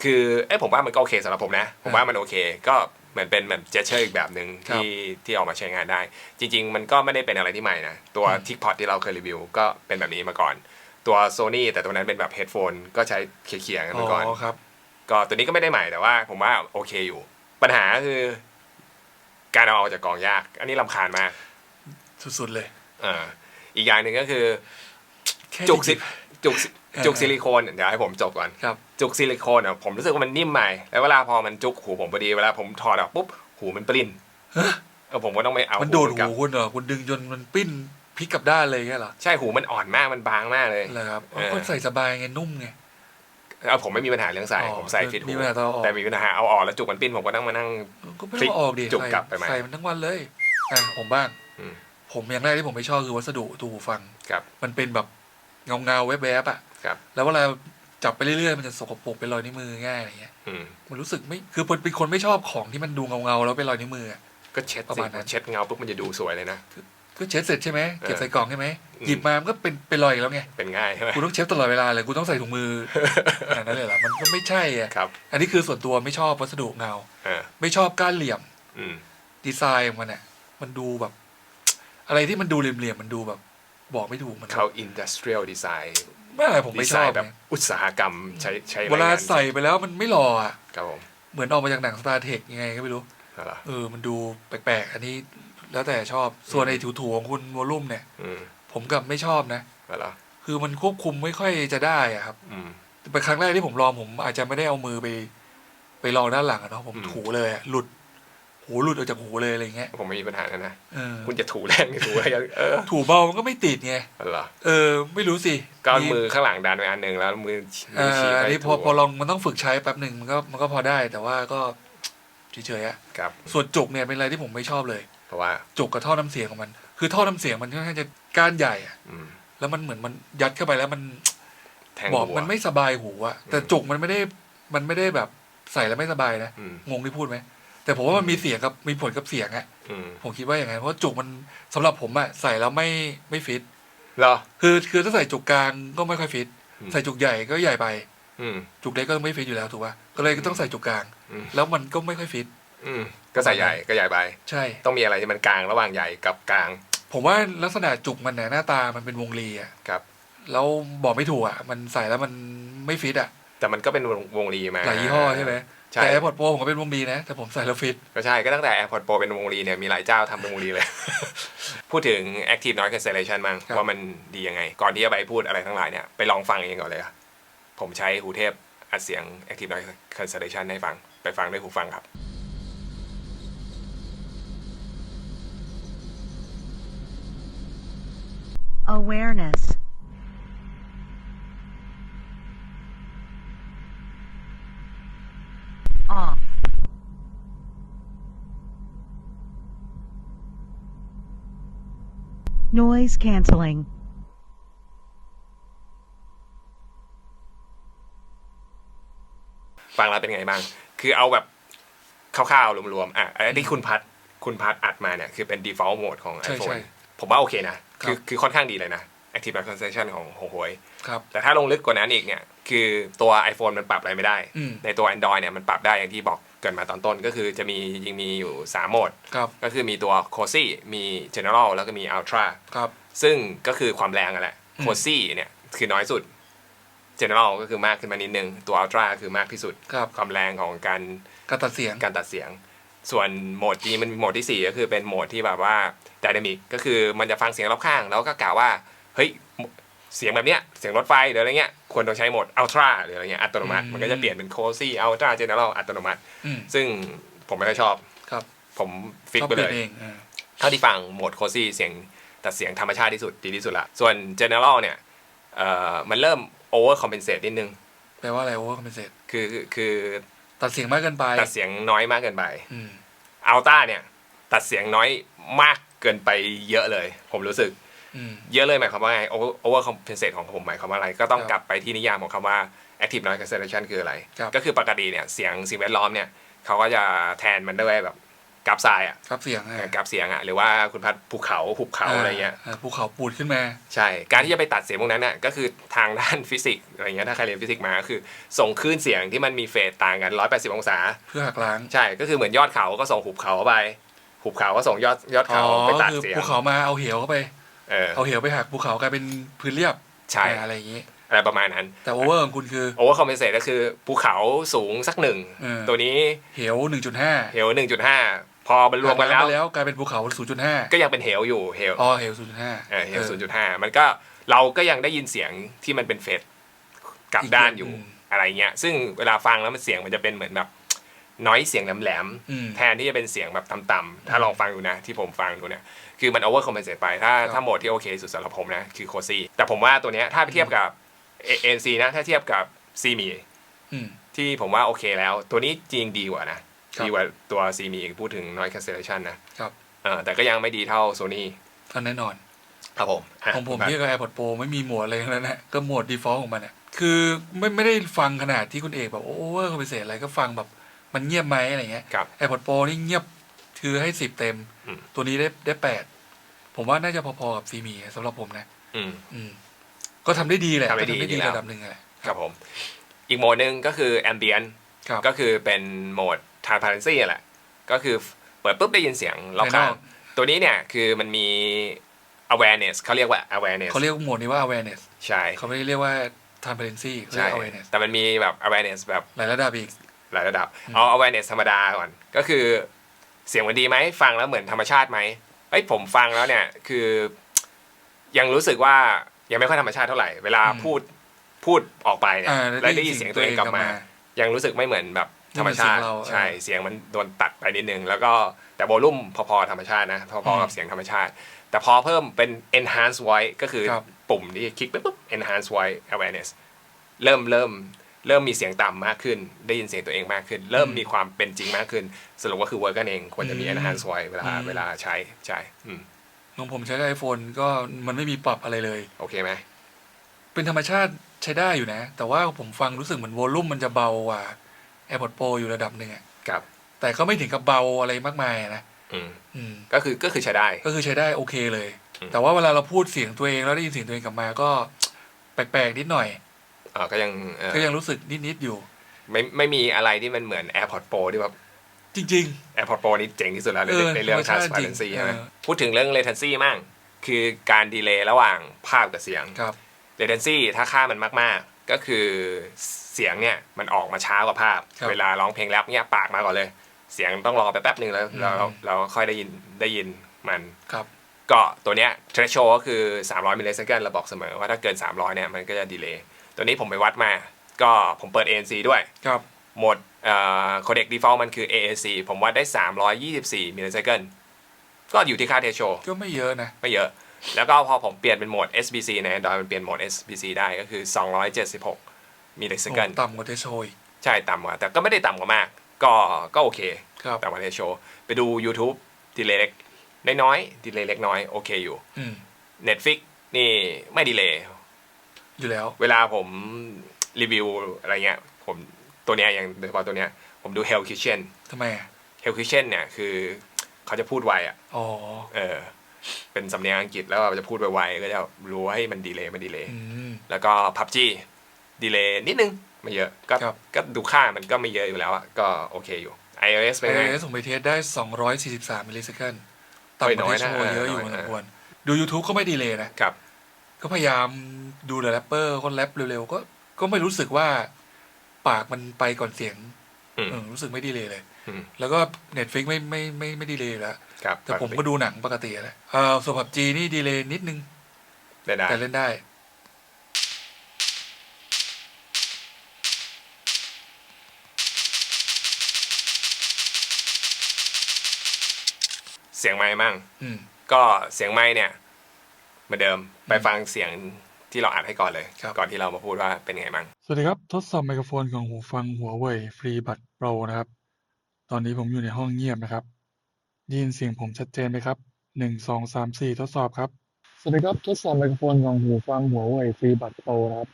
Speaker 1: คือเอ้ยผมว่ามันก็โอเคสำหรับผมนะ ผมว่ามันโอเค ก็ เหมือนเป็นเหมือนเจสเชอร์อีกแบบหนึ่ง
Speaker 2: ครับ
Speaker 1: ที่ที่ออกมาใช้งานได้ จริง ๆ มันก็ไม่ได้เป็นอะไรที่ใหม่นะ ตัว
Speaker 2: อืม
Speaker 1: ทิกพอตที่เราเคยรีวิวก็เป็นแบบนี้มาก่อน ตัวโซนี่แต่ตัวนั้นเป็นแบบเฮดโฟนก็ใช้เขี่ยๆกันมาก่อน
Speaker 2: อ๋อครับ
Speaker 1: ก็ตัวนี้ก็ไม่ได้ใหม่แต่ว่า ผมว่าโอเคอยู่ ปัญหาคือ การเอาออกจากกล่องยาก อันนี้ลำคาญมาก
Speaker 2: สุดๆเลย
Speaker 1: เอ่าอีกอย่างหนึ่งก็คือ
Speaker 2: แค่
Speaker 1: จุกซิ
Speaker 2: หยิบ
Speaker 1: จุกซิ
Speaker 2: เออ
Speaker 1: จุกซิลิโคนเดี๋ยวให้ผมจบก่อน
Speaker 2: ครับ
Speaker 1: จุกซิลิโคนอะผมรู้สึกว่ามันนิ่มไปแล้วเวลาพอมันจุกหูผมพอดีเวลาผมถอดออกปุ๊บหูมันปริ้น
Speaker 2: ฮะ
Speaker 1: เออผมก็ต้องไปเอา
Speaker 2: มันโดด
Speaker 1: กลั
Speaker 2: หู
Speaker 1: บ
Speaker 2: คุณเหรอคุณดึงจนมันปิ้นพลิกกลับด้านเลยแค่เหรอ
Speaker 1: ใช่หูมันอ่อนมากมันบางมากเลย
Speaker 2: เหรอครับ
Speaker 1: เออ
Speaker 2: คนใส่สบายไงนุ่มไง
Speaker 1: เออผมไม่มีปัญหาเรื่องใส่
Speaker 2: อ๋อ
Speaker 1: ผมใส่ฟิตหู
Speaker 2: มีปัญหาตอนเอาออก
Speaker 1: แต่มีปัญหาเอาออกแล้วจุกมันปิ้นผมก็ต้องมานั่ง
Speaker 2: ก็ไม่ต้องเอาออกดิ
Speaker 1: จุก
Speaker 2: ใส่
Speaker 1: กลับไปไหม
Speaker 2: ใส่มันทั้งวันเลยอะผมบ้าง
Speaker 1: อืม
Speaker 2: ผมอย่างแรกที่ผมไม่ชอบคือวัสดุตัวหูฟัง
Speaker 1: ครับ
Speaker 2: มันเป็นแบบ เงาเงาๆแวบๆอะ
Speaker 1: ครับ
Speaker 2: แล้วเวลาจับไปเรื่อยๆมันจะสกปรกเป็นรอยนิ้วมือง่ายอะไรเงี้ย
Speaker 1: อืม
Speaker 2: มันรู้สึกไม่คือเป็นคนไม่ชอบของที่มันดูเงาเงาๆแล้วเป็นรอยนิ้วมืออะ
Speaker 1: ก็เช็ด
Speaker 2: ประ
Speaker 1: สิ
Speaker 2: มาณนั้น
Speaker 1: เช็ดเงาปุ๊บมันจะดูสวยเลยนะ
Speaker 2: ก็เช็ดเสร็จใช่ไหมเก็บ
Speaker 1: เออ
Speaker 2: ใส่กล่องใช่ไหม
Speaker 1: อืม
Speaker 2: หยิบมามันก็เป็นเป็นรอยอีกแล้วไง
Speaker 1: เป็นง่ายใช่ไหม
Speaker 2: กูต้องเช็ดตลอดเวลาเลยกูต้องใส่ถุงมือขนาดนั้นเลยเหรอมันก็ไม่ใช่อะ
Speaker 1: ครับ
Speaker 2: อันนี้คือส่วนตัวไม่ชอบวัสดุเงา
Speaker 1: เออ
Speaker 2: ไม่ชอบก้านเหลี่ยม
Speaker 1: อืม
Speaker 2: ดีไซน์ของมันอะมันดูแบบ อะไรที่มันดูเหลี่ยมๆมันดูแบบ บอกไม่ถูกเหมือนกัน
Speaker 1: เขา industrial design
Speaker 2: ไม่อะไรผมไม่ชอบ
Speaker 1: แบบ
Speaker 2: ไง
Speaker 1: อุตสาหกรรมใช้ใช้
Speaker 2: เวลา
Speaker 1: แรงงน
Speaker 2: ใส่ไปแล้วมันไม่หล่ออะ
Speaker 1: ครับผม
Speaker 2: เหมือนออกมาจากหนังสตาร์เทคยังไงก็ไม่รู้
Speaker 1: นั่นเหรอ
Speaker 2: เออมันดูแปลกๆ อันนี้แล้วแต่ชอบส่วนไอ้ถูๆของคุณวอลลุ่มเนี่ย
Speaker 1: อืม
Speaker 2: ผมกลับไม่ชอบนะ
Speaker 1: นั่นเหรอ
Speaker 2: คือมันควบคุมไม่ค่อยจะได้อะครับ
Speaker 1: อืม
Speaker 2: เป็นครั้งแรกที่ผมลองผมอาจจะไม่ได้เอามือไป ไปลองด้านหลังอะเนาะผม
Speaker 1: อืม
Speaker 2: ถูเลยอะหลุด หูหลุดออกจากหูเลยอะไรเงี้ย
Speaker 1: ผมไม่มีปัญหานั้นนะ
Speaker 2: เออ
Speaker 1: คุณจะถูแรงหรือถูอะไรกันเออ
Speaker 2: ถูเบามันก็ไม่ติดไง
Speaker 1: นั่นเหรอ
Speaker 2: เออ ไม่รู้สิ
Speaker 1: ก็เอามือข้างหลังดันไปอันหนึ่งแล้วมือ
Speaker 2: เอ
Speaker 1: มือ
Speaker 2: อ
Speaker 1: ชี้
Speaker 2: อัน
Speaker 1: ไป
Speaker 2: นี้พ
Speaker 1: ถู
Speaker 2: อพอลองมันต้องฝึกใช้แป๊บหนึ่งมันก็มันก็พอได้ แต่ว่าก็เฉยๆอะ
Speaker 1: ครับ
Speaker 2: ส่วนจุกเนี่ยเป็นอะไรที่ผมไม่ชอบเลย
Speaker 1: เพราะว่า
Speaker 2: จุกกับท่อน้ำเสียงของมัน คือท่อน้ำเสียงมันค่อนข้างจะก้านใหญ่อะ
Speaker 1: อืม
Speaker 2: แล้วมันเหมือนมันยัดเข้าไปแล้วมัน
Speaker 1: แทง
Speaker 2: บอก
Speaker 1: หัว
Speaker 2: มันไม่สบายหูอะแต่
Speaker 1: อืม
Speaker 2: จุกมันไม่ได้มันไม่ได้แบบใส่แล้วไม่สบายนะ
Speaker 1: อืม
Speaker 2: งงที่พูดไหม แต่ผมว่ามันมีเสียงกับมีผลกับเสียงอะ
Speaker 1: อืม
Speaker 2: ผมคิดว่าอย่างนั้นเพราะจุกมันสำหรับผมอะใส่แล้วไม่ไม่ฟิต
Speaker 1: เหรอ
Speaker 2: คือคือถ้าใส่จุกกลางก็ไม่ค่อยฟิต
Speaker 1: อืม
Speaker 2: ใส่จุกใหญ่ก็ใหญ่ไป
Speaker 1: อืม
Speaker 2: จุกเล็กก็ไม่ฟิตอยู่แล้วถูกป่ะก็เลยต้องใส่จุกกลาง
Speaker 1: อืม
Speaker 2: แล้วมันก็ไม่ค่อยฟิต
Speaker 1: อืมก็ใส่ใหญ่ก็ใหญ่ไป
Speaker 2: ใช่
Speaker 1: ต้องมีอะไรที่มันกลางระหว่างใหญ่กับกลาง
Speaker 2: ผมว่าลักษณะจุกมันเนี่ยหน้าตามันเป็นวงรีอะ
Speaker 1: ครับ
Speaker 2: แล้วบอกไม่ถูกอะมันใส่แล้วมันไม่ฟิตอะ
Speaker 1: แต่มันก็เป็นวงวงรีมา
Speaker 2: หลายยี่ห้อใช่ไหม
Speaker 1: ใช่
Speaker 2: แต่ AirPods Pro ผมก็เป็นวงรีนะ แต่ผมใส่แล้วฟิต
Speaker 1: ก็ใช่ก็ตั้งแต่ AirPods Pro เป็นวงรีเนี่ยมีหลายเจ้าทำเป็นวงรีเลย พูดถึง Active Noise Cancellation มั้ง
Speaker 2: ครับ
Speaker 1: ว่ามันดียังไง ก่อนที่จะไปพูดอะไรทั้งหลายเนี่ยไปลองฟังเองก่อนเลยอะผมใช้หูเทพอัดเสียง Active Noise Cancellation ให้ฟังไปฟังด้วยหูฟังครับ
Speaker 3: Awareness. Off. Noise canceling.
Speaker 1: ฟังแล้วเป็นไงบ้าง คือเอาแบบคร่าวๆรวมๆ อะอันนี้คุณพัดคุณพัดอัดมาเนี่ย คือเป็น default mode ของ
Speaker 2: ใช่
Speaker 1: iPhone
Speaker 2: ใช่
Speaker 1: ผมว่าโอเคนะ
Speaker 2: ครับ
Speaker 1: คือคือค่อนข้างดีเลยนะ Active Noise Cancellation ของของหวย
Speaker 2: ครับ
Speaker 1: แต่ถ้าลงลึกกว่านั้นอีกเนี่ย คือตัว iPhone มันปรับอะไรไม่ได้
Speaker 2: อืม
Speaker 1: ในตัว Android เนี่ยมันปรับได้อย่างที่บอก เกรินมาตอนต้นก็คือจะมีจริงๆมีอยู่ 3 โหมด
Speaker 2: ครับ
Speaker 1: ก็คือมีตัว Cozy มี General แล้วก็มี Ultra
Speaker 2: ครับ
Speaker 1: ซึ่งก็คือความแรงอะแหละ
Speaker 2: อืม
Speaker 1: Cozy เนี่ยคือน้อยสุด General ก็คือมากขึ้นมานิดนึง ตัว Ultra คือมากที่สุด
Speaker 2: ครับ
Speaker 1: ความแรงของการ
Speaker 2: การตัดเสียง
Speaker 1: การตัดเสียง ส่วนโหมดจีมันมีโหมดที่ 4 ก็คือเป็นโหมดที่แบบว่า Dynamic ก็คือมันจะฟังเสียงรอบข้าง แล้วก็กล่าวว่าเฮ้ย เสียงแบบเนี้ยเสียงรถไฟหรืออะไรเงี้ยควรต้องใช้โหมด Ultra หรืออะไรเงี้ยอัตโนมัติ
Speaker 2: อืม
Speaker 1: มันก็จะเปลี่ยนเป็น Cozy Ultra General อัตโนมัติ
Speaker 2: อืม
Speaker 1: ซึ่งผมไม่ค่อยชอบ
Speaker 2: ครับ
Speaker 1: ผมฟิก
Speaker 2: ชอบ
Speaker 1: ไป
Speaker 2: เป
Speaker 1: เล
Speaker 2: ลี่ยน
Speaker 1: ย
Speaker 2: เองอ่า
Speaker 1: เท่าที่ฟังโหมดโคซี่เสียงตัดเสียงธรรมชาติที่สุดดีที่สุดละส่วน general เนี่ยเอ่อมันเริ่ม over compensate นิดนึง
Speaker 2: แปลว่าอะไรโอเวอร์คอมเพนเซต
Speaker 1: คือคือ
Speaker 2: ตัดเสียงมากเกินไป
Speaker 1: ตัดเสียงน้อยมากเกินไป
Speaker 2: อืม
Speaker 1: อัลต้าเนี่ย ตัดเสียงน้อยมากเกินไปเยอะเลย ผมรู้สึก
Speaker 2: อืม
Speaker 1: เยอะเลยหมายความว่าไง over over compensate ของผมหมายความว่าอะไร ก็ต้อง
Speaker 2: ครับ
Speaker 1: กลับไปที่นิยามของคำว่า active noise cancellation คืออะไร
Speaker 2: ครับ
Speaker 1: ก็คือปกติเนี่ยเสียงสิ่งแวดล้อมเนี่ยเขาก็จะแทนมันด้วยแบบกราฟทรายอะ
Speaker 2: ครับเสียงอะ
Speaker 1: กราฟเสียงอะหรือว่าคุณพัดภูเขาหุบเขาอะไรเงี้ยา
Speaker 2: ภูเขาปูดขึ้นมา
Speaker 1: ใช่ การที่จะไปตัดเสียงพวกนั้นน่ะก็คือทางด้านฟิสิกส์อะไรเงี้ยถ้าใครเรียนฟิสิกส์มาก็คือส่งคลื่นเสียงที่มันมีเฟสต่างกัน 180 องศา
Speaker 2: เพื่อหักล้าง
Speaker 1: ใช่ ก็คือเหมือนยอดเขาก็ส่งหุบเขาเข้าไปหุบเขาก็ส่งยอดยอด
Speaker 2: อ๋อ
Speaker 1: เขาไปตัด
Speaker 2: คือ
Speaker 1: เสียง
Speaker 2: ภูเขามาเอาเหวเข้าไป
Speaker 1: เออ
Speaker 2: เอาเหวไปหักภูเขากลายเป็นพื้นเรียบ
Speaker 1: ใช่
Speaker 2: อ่าอะไรอย่างนี้
Speaker 1: อะไรประมาณนั้น
Speaker 2: แต่โอเวอร์ของคุณคือ
Speaker 1: โอเวอร์คอมเพนเซตก็คือภูเขาสูงสักหนึ่ง
Speaker 2: เออ
Speaker 1: ตัวนี้
Speaker 2: เหวหนึ่งจุดห้า
Speaker 1: เหว1.5พอมันรวมกันแล้ว
Speaker 2: แล้วกลายเป็นภูเขาศูนย์จุดห้า
Speaker 1: ก็ยังเป็นเหวอยู่เหว
Speaker 2: อ๋อเหวศูนย์จุดห้า
Speaker 1: เออเหว0.5มันก็เราก็ยังได้ยินเสียงที่มันเป็นเฟสกลับด้านอยู่
Speaker 2: อืม
Speaker 1: อะไรเงี้ย ซึ่งเวลาฟังแล้วมันเสียงมันจะเป็นเหมือนแบบน้อยเสียงแหลม
Speaker 2: อืม
Speaker 1: ๆแทนที่จะเป็นเสียงแบบต่ำๆถ้าลองฟังดูนะ ที่ผมฟังดูเนี่ย คือมันโอเวอร์คอมเพนเซตไป ถ้า
Speaker 2: ครับ
Speaker 1: ถ้าโหมดที่โอเคสุดสำหรับผมนะ คือโคซี่แต่ผมว่าตัวเนี้ยถ้าไปเทียบกับเอ็นซีนะ ถ้าเทียบกับซีมี
Speaker 2: อืม
Speaker 1: ที่ผมว่าโอเคแล้ว ตัวนี้จริงดีกว่านะ
Speaker 2: ครับ
Speaker 1: ดีกว่าตัวซีมีพูดถึง noise cancellation นะครับเออแต่ก็ยังไม่ดีเท่าโซนี่
Speaker 2: ก็แน่นอน
Speaker 1: ครับผมอะ
Speaker 2: ของผม
Speaker 1: คุณพัด
Speaker 2: เทียบกับ AirPods Pro ไม่มีโหมดอะไรทั้งนั้นนะก็โหมด default ของมันอะคือไม่ไม่ได้ฟังขนาดที่คุณเอกแบบโอเวอร์คอมเพนเซตอะไรก็ฟังแบบมันเงียบไหมอะไรเงี้ย
Speaker 1: ครับ
Speaker 2: AirPods Pro นี่เงียบคือให้สิบเต็ม
Speaker 1: อืม
Speaker 2: ตัวนี้ได้ได้แปด ผมว่าน่าจะพอๆกับซีมีสำหรับผมนะ
Speaker 1: อืม
Speaker 2: อืม ก็ทำได้ดีแหละ
Speaker 1: ทำได้ดี
Speaker 2: ก็
Speaker 1: อยู่แล้ว
Speaker 2: ระดับหนึ่งแหละ
Speaker 1: ครับผม อีกโหมดหนึ่งก็คือ ambient
Speaker 2: ครับ
Speaker 1: ก็คือเป็นโหมด transparency แหละ ก็คือเปิดปุ๊บได้ยินเสียงรอบข้าง
Speaker 2: ภายนอก
Speaker 1: ตัวนี้เนี่ยคือมันมี awareness เขาเรียกว่า awareness
Speaker 2: เขาเรียกโหมดนี้ว่า awareness
Speaker 1: ใช่
Speaker 2: เขาไม่ได้เรียกว่า transparency เขาเรี
Speaker 1: ใช่
Speaker 2: ยก awareness
Speaker 1: แต่มันมีแบบ awareness แบบ
Speaker 2: หลายระดับอีก
Speaker 1: หลายระดับ เอา awareness ธรรมดาก่อน ก็คือเสียงมันดีไหม ฟังแล้วเหมือนธรรมชาติไหม เฮ้ยผมฟังแล้วเนี่ยคือยังรู้สึกว่ายังไม่ค่อยธรรมชาติเท่าไหร่เวลา
Speaker 2: อืม
Speaker 1: พูดพูดออกไปเนี่ย
Speaker 2: อ่า
Speaker 1: แล้วได้ยินเสียงตัวเองกลับมา ยังรู้สึกไม่เหมือนแบบธรรมชาติ
Speaker 2: ไม่เหมือนเสียงเรา
Speaker 1: ใช่
Speaker 2: เออ
Speaker 1: เสียงมันโดนตัดไปนิดนึง แล้วก็แต่โวลุ่มพอๆธรรมชาตินะพอๆกับ
Speaker 2: อืม
Speaker 1: เสียงธรรมชาติ แต่พอเพิ่มเป็น enhance voice ก็คือ
Speaker 2: ครับ
Speaker 1: ปุ่มที่คลิกปุ๊บปุ๊บ enhance voice awareness เริ่มเริ่ม เริ่มมีเสียงต่ำมากขึ้น ได้ยินเสียงตัวเองมากขึ้น เริ่มมีความเป็นจริงมากขึ้น สรุปว่าคือเวิร์กกันเองควรจะมี
Speaker 2: อืม
Speaker 1: enhance voice เวลา
Speaker 2: อืม
Speaker 1: เวลาใช้ใช่อืม
Speaker 2: ของผมใช้ไอโฟนก็มันไม่มีปรับอะไรเลย
Speaker 1: โอเคไหม
Speaker 2: เป็นธรรมชาติใช้ได้อยู่นะ แต่ว่าผมฟังรู้สึกเหมือนโวลูมมันจะเบากว่า AirPods Pro อยู่ระดับหนึ่งอะ
Speaker 1: ครับ
Speaker 2: แต่ก็ไม่ถึงกับเบาอะไรมากมายนะ
Speaker 1: อืม
Speaker 2: อืม
Speaker 1: ก็คือก็คือใช้ได้
Speaker 2: ก็คือใช้ได้โอเคเลย
Speaker 1: อืม
Speaker 2: แต่ว่าเวลาเราพูดเสียงตัวเองแล้วได้ยินเสียงตัวเองกลับมาก็แปลกๆนิดหน่อย
Speaker 1: อ่าก็ยังเอ่อ
Speaker 2: ก็ยังรู้สึกนิดๆอยู่
Speaker 1: ไม่ไม่มีอะไรที่มันเหมือน AirPods Pro ที่แบบ
Speaker 2: จริง
Speaker 1: AirPods Pro นี่เจ๋งที่สุดแล้วใน
Speaker 2: เออ
Speaker 1: ในเรื่อง
Speaker 2: ธรรมชาติ
Speaker 1: transparency
Speaker 2: จริง
Speaker 1: ใช่ไหม
Speaker 2: เออ
Speaker 1: พูดถึงเรื่อง latency มั่งคือการดีเลย์ระหว่างภาพกับเสียง
Speaker 2: ๆ ครับ
Speaker 1: latency ถ้าค่ามันมากๆ ก็คือเสียงเนี่ยมันออกมาช้ากว่าภาพ
Speaker 2: ครับ
Speaker 1: เวลาร้องเพลงแรปเนี่ยปากมาก่อนเลย เสียงต้องรอไปแป๊บหนึ่งแล้วเรา
Speaker 2: อืม
Speaker 1: เราค่อยได้ยินได้ยินมัน
Speaker 2: ครับ
Speaker 1: ก็ตัวเนี้ย threshold ก็คือ 300มิลลิเซคันเราบอกเสมอว่าถ้าเกิน 300เนี่ยมันก็จะดีเลย์ ตัวนี้ผมไปวัดมา ก็ผมเปิด ANC ด้วย
Speaker 2: ครับ
Speaker 1: โหมดโคเด็ก default มันคือ AAC ผมวัดได้ 324มิลลิเซคันก็อยู่ที่ค่า threshold
Speaker 2: ก็ไม่เยอะนะ
Speaker 1: ไม่เยอะ แล้วก็พอผมเปลี่ยนเป็นโหมด SBC ใน Android มันเปลี่ยนโหมด SBC ได้ก็คือ 276มิลลิเซ
Speaker 2: โอ้
Speaker 1: คัน
Speaker 2: ต่ำกว่าเทโชย
Speaker 1: ใช่ต่ำกว่าแต่ก็ไม่ได้ต่ำกว่ามาก ก็ก็โอเค
Speaker 2: ครับ
Speaker 1: ต่ำกว่า threshold ไปดู YouTube ดีเลย์เล็กน้อยๆดีเลย์เล็กน้อยโอเคอยู่
Speaker 2: อืม
Speaker 1: Netflix นี่ไม่ดีเลย
Speaker 2: อยู่แล้ว
Speaker 1: เวลาผมรีวิวอะไรเงี้ย ผมตัวเนี้ยอย่างโดยเฉพาะตัวเนี้ย ผมดู Hell Kitchen
Speaker 2: ทำไมอะ
Speaker 1: Hell Kitchen เนี่ยคือเขาจะพูดไวอะ
Speaker 2: อ๋อ
Speaker 1: เออ เป็นสำเนียงอังกฤษแล้วเราจะพูดไวๆก็จะรู้ว่าให้มันดีเลยไม่ดีเลย
Speaker 2: อืม
Speaker 1: แล้วก็ PUBG ดีเลยนิดนึงไม่เยอะก็
Speaker 2: ครับ
Speaker 1: ก็ดูค่ามันก็ไม่เยอะอยู่แล้วอะก็โอเคอยู่ iOS เป็นไง
Speaker 2: iOS ผมไปเทสได้ 243มิลลิเซคัน
Speaker 1: เฮ้ย
Speaker 2: ต่ำกว่า
Speaker 1: น้อย
Speaker 2: เท
Speaker 1: นะ
Speaker 2: โชยเยอะอยู่
Speaker 1: น้อย
Speaker 2: พอ
Speaker 1: นะ
Speaker 2: สมควรดู YouTube ก็ไม่ดีเลยนะ
Speaker 1: ครับ
Speaker 2: ก็พยายามดูแต่แรปเปอร์คนแรปเร็วๆก็ก็ไม่รู้สึกว่าปากมันไปก่อนเสียง
Speaker 1: อืม
Speaker 2: เออรู้สึกไม่ดีเลยเลย
Speaker 1: อืม
Speaker 2: แล้วก็ Netflix ไม่ไม่ไม่ไม่ดีเลยอยู่แล้ว
Speaker 1: ครับ
Speaker 2: แต่ผมก็ดูหนังปกติแหละเออส่วนผับจีนี่ดีเลยนิดนึง
Speaker 1: ได้ได้
Speaker 2: แต่เล่นได้
Speaker 1: เสียงไม้มั่ง
Speaker 2: อืม
Speaker 1: ก็เสียงไม้เนี่ย เหมือนเดิมไปฟังเสียงที่เราอัดให้ก่อนเลย
Speaker 2: ครับ
Speaker 4: 네,
Speaker 1: ก่อนที่เรามาพูดว่าเป็นไงมั่ง
Speaker 2: สวัสดีครับ ทดสอบไมโครโฟนของหูฟังหัวเว่ยฟรีบัตโปรนะครับ ตอนนี้ผมอยู่ในห้องเงียบนะครับได้ยินเสียงผมชัดเจนไหมครับหนึ่งสองสามสี่ทดสอบครับ สวัสดีครับ ทดสอบไมโครโฟนของหูฟังหัวเว่ยฟรีบัตโปรนะครับ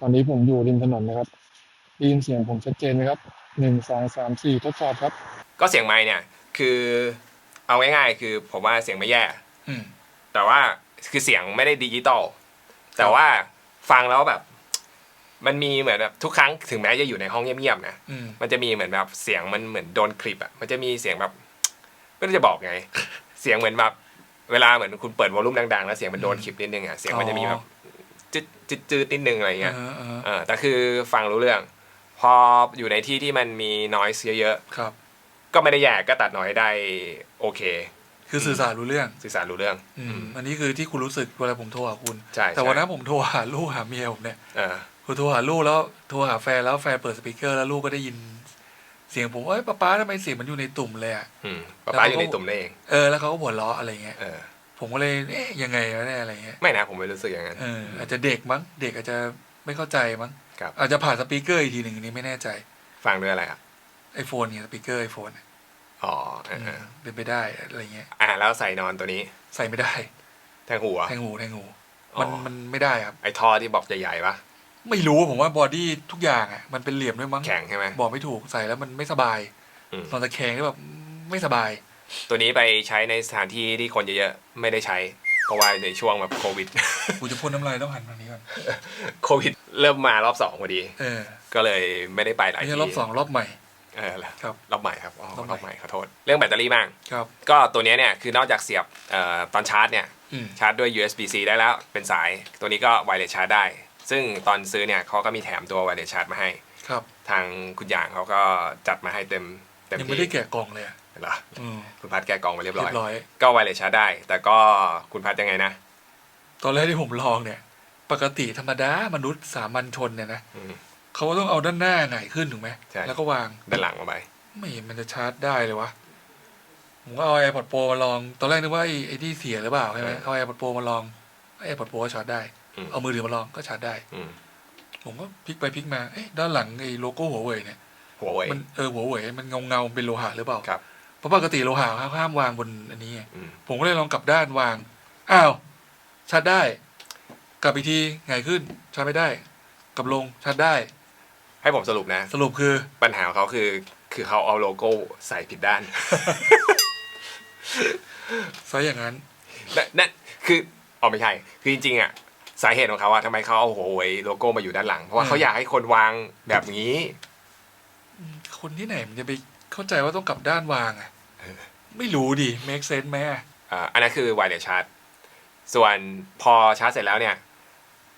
Speaker 2: ตอนนี้ผมอยู่ริมถนนนะครับได้ยินเสียงผมชัดเจนไหมครับหนึ่งสองสามสี่ทดสอบครับ
Speaker 1: ก็เสียงไม้เนี่ย คือเอาง่ายๆคือผมว่าเสียงไม่แย่
Speaker 2: อืม
Speaker 1: แต่ว่า คือเสียงไม่ได้ดิจิตอลแต่ว่าฟังแล้วแบบ มันมีเหมือนแบบทุกครั้งถึงแม้จะอยู่ในห้องเงียบๆนะ
Speaker 2: อืม
Speaker 1: มันจะมีเหมือนแบบเสียงมันเหมือนโดนคลิปอะมันจะมีเสียงแบบไม่รู้จะบอกไง เสียงเหมือนแบบเวลาเหมือนคุณเปิดวอลลุ่มดังๆแล้วเสียงมันโดนคลิปนิดนึงอะเสียงมันจะมีแบบจืดจืดจืดนิดนึงอะไรเงี้ย
Speaker 2: เออเออ
Speaker 1: เออแต่คือฟังรู้เรื่อง พออยู่ในที่ที่มันมีนอยส์เยอะ
Speaker 2: ครับ
Speaker 1: ๆก็ไม่ได้แย่ก็ตัดน้อยได้โอเค
Speaker 2: คือสื่อสารรู้เรื่อง
Speaker 1: สื่อสารรู้เรื่อง
Speaker 2: อื
Speaker 1: อื
Speaker 2: ม
Speaker 1: ม
Speaker 2: อันนี้คือที่คุณรู้สึกเวลาผมโทรหาคุณ
Speaker 1: ใช่
Speaker 2: แต่วัน
Speaker 1: ใช่
Speaker 2: นั้นผมโทรหาลูกหาเมียผมเนี่ย
Speaker 1: เออ
Speaker 2: ผมโทรหาลูกแล้วโทรหาแฟนแล้วแฟนเปิดสปีกเกอร์แล้วลูกก็ได้ยิน เสียงผมว่าเอ้ยป๊าป๊าทำไมเสียงมันอยู่ในตุ่มเลยอะ
Speaker 1: อืมป๊าป้าอยู่ในตุ่มได้เอง
Speaker 2: เออแล้วเขาก็หัวเราะอะไรเงี้ย
Speaker 1: เออ
Speaker 2: ผมก็เลยเอ๊ะยังไงวะเนี่ยอะไรเงี้ย
Speaker 1: ไม่นะผมไม่รู้สึกอย่างนั้น
Speaker 2: เอออาจจะเด็กมั้งเด็กอาจจะไม่เข้าใจมั้ง
Speaker 1: ครับ
Speaker 2: อาจจะผ่านสปีกเกอร์อีกทีหนึ่งอันนี้ไม่แน่ใจ
Speaker 1: ฟังด้วยอะไรอะ
Speaker 2: ไอโฟนเนี่ยสปีกเกอร์ไอโฟน
Speaker 1: อ๋อเออเออ
Speaker 2: เป็นไปได้อะไรเงี้ย
Speaker 1: อ่าแล้วใส่นอนตัวนี้
Speaker 2: ใส่ไม่ได้
Speaker 1: แทงหัว
Speaker 2: แทงหูแทงหู
Speaker 1: อ๋อ
Speaker 2: มันมันไม่ได้ครับ
Speaker 1: ไอ้ท่อที่บอกใหญ่ๆปะ
Speaker 2: ไม่รู้ผมว่าบอดี้ทุกอย่างอะมันเป็นเหลี่ยมด้วยมั้ง
Speaker 1: แข็งใช่ไหม
Speaker 2: บอกไม่ถูกใส่แล้วมันไม่สบาย
Speaker 1: อืม
Speaker 2: นอนตะแคงก็แบบไม่สบาย
Speaker 1: ตัวนี้ไปใช้ในสถานที่ที่คนเยอะๆไม่ได้ใช้เพราะว่าในช่วงแบบโควิด
Speaker 2: กูจะพ่นน้ำลายต้องหันทางนี้ก่อน
Speaker 1: โควิด เริ่มมารอบสองพอดี
Speaker 2: เออ
Speaker 1: ก็เลยไม่ได้ไปหลาย
Speaker 2: ไม่
Speaker 1: ที่
Speaker 2: ใช่รอบสองรอบใหม่
Speaker 1: เออเหรอ
Speaker 2: ครับ
Speaker 1: รอบใหม่ครับอ๋อ
Speaker 2: รอบใหม่
Speaker 1: รอบใหม่ขอโทษ เรื่องแบตเตอรี่บ้าง
Speaker 2: ครับ
Speaker 1: ก็ตัวเนี้ยเนี่ยคือนอกจากเสียบเอ่อตอนชาร์จเนี่ย
Speaker 2: อืม
Speaker 1: ชาร์จด้วย USB-C ได้แล้วเป็นสายตัวนี้ก็ไวเลสชาร์จได้ ซึ่งตอนซื้อเนี่ยเขาก็มีแถมตัวไวเลสชาร์จมาให้
Speaker 2: ครับ
Speaker 1: ทางคุณหยางเขาก็จัดมาให้เต็มเต็ม
Speaker 2: ยัง
Speaker 1: ที่
Speaker 2: ไม่ได้แกะกล่องเลยอะ
Speaker 1: เหรอ
Speaker 2: อืม
Speaker 1: คุณพัดแกะกล่องมาเรียบ
Speaker 2: เรี
Speaker 1: ร้
Speaker 2: ย
Speaker 1: อย
Speaker 2: บร้อย
Speaker 1: ก็ไวเลสชาร์จได้ แต่ก็คุณพัดยังไงนะ
Speaker 2: ตอนแรกที่ผมลองเนี่ย ปกติธรรมดามนุษย์สามัญชนเนี่ยนะ
Speaker 1: อืม
Speaker 2: เขาก็ต้องเอาด้านหน้าหงายขึ้นถูกไหม
Speaker 1: ใช่
Speaker 2: แล้วก็วาง
Speaker 1: ด้านหลังมาไป
Speaker 2: ไม่เห็นมันจะชาร์จได้เลยวะ ผมก็เอา AirPods Pro มาลอง ตอนแรกนึกว่าไอ้ไอ้ที่เสียหรือเปล่าใช่ไหม เอา AirPods Pro มาลอง AirPods Pro ก็ชาร์จได้
Speaker 1: อืม
Speaker 2: เอามือถือมาลองก็ชาร์จได้
Speaker 1: อืม
Speaker 2: ผมก็พลิกไปพลิกมา เอ๊ะด้านหลังไอ้โลโก้หัวเว่ยเนี่ย
Speaker 1: หัวเว่ย
Speaker 2: มันเออหัวเว่ยมันเงาเงาๆเป็นโลหะหรือเปล่า
Speaker 1: ครับ
Speaker 2: เพราะปกติโลหะเขาห้ามวางบนอันนี้ไง
Speaker 1: อืม
Speaker 2: ผมก็เลยลองกลับด้านวาง อ้าวชาร์จได้ กลับอีกทีไงายขึ้นชาร์จไม่ได้ กลับลงชาร์จได้
Speaker 1: ให้ผมสรุปนะ
Speaker 2: สรุปคือ
Speaker 1: ปัญหาของเขาคือ คือเขาเอาโลโก้ใส่ผิดด้าน
Speaker 2: ซะอย่างนั้น
Speaker 1: นั่นนั่นคืออ๋อไม่ใช่คือจริงๆอะสาเหตุของเขาอะทำไมเขาเอาหัวเว่ยโลโก้มาอยู่ด้านหลัง เพราะว่า
Speaker 2: อืม
Speaker 1: เขาอยากให้คนวางแบบนี้
Speaker 2: คนที่ไหนมันจะไปเข้าใจว่าต้องกลับด้านวางอะไม่รู้ดิ make sense ไหมอะ
Speaker 1: อ่าอันนั้นคือไวเลสชาร์จส่วนพอชาร์จเสร็จแล้วเนี่ย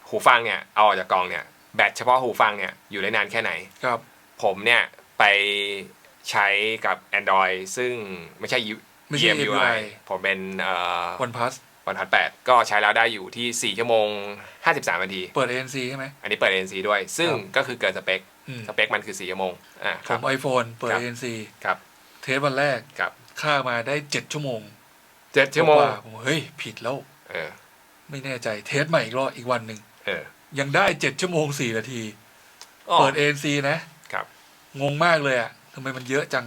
Speaker 1: หูฟังเนี่ย เอาออกจากกล่องเนี่ย แบตเฉพาะหูฟังเนี่ยอยู่ได้นานแค่ไหน
Speaker 2: ครับ
Speaker 1: ผมเนี่ยไปใช้กับ Android ซึ่งไม่ใช่ U-
Speaker 2: ไม่ใช่
Speaker 1: EMUI
Speaker 2: EMUI
Speaker 1: ผมเป็นเอ่อ
Speaker 2: One Plus
Speaker 1: วันพัดแปดก็ใช้แล้วได้อยู่ที่ 4 ชั่วโมง 53 นาที
Speaker 2: เปิด ANC ใช่ไหม
Speaker 1: อันนี้เปิด ANC ด้วย ซึ่ง
Speaker 2: ครับ
Speaker 1: ก็คือเกินสเปค
Speaker 2: อืม
Speaker 1: สเปคมันคือ 4 ชั่วโมงอ่า
Speaker 2: ผ
Speaker 1: ครับ
Speaker 2: ม iPhone เปิด
Speaker 1: ครับ
Speaker 2: ANC
Speaker 1: ครับ
Speaker 2: เทสวันแรก
Speaker 1: ครับ
Speaker 2: ค่ามาได้เจ็ดชั่วโมง
Speaker 1: เจ็ดชั่วโมง
Speaker 2: กาผมเฮ้ย ผิดแล้ว
Speaker 1: เออ
Speaker 2: ไม่แน่ใจเทสใหม่อีกรอบอีกวันหนึ่ง
Speaker 1: เออ
Speaker 2: ยังได้เจ็ดชั่วโมงสี่นาที
Speaker 1: อ๋อ
Speaker 2: เปิด ANC นะ
Speaker 1: ครับ
Speaker 2: งงมากเลยอะทำไมมันเยอะจัง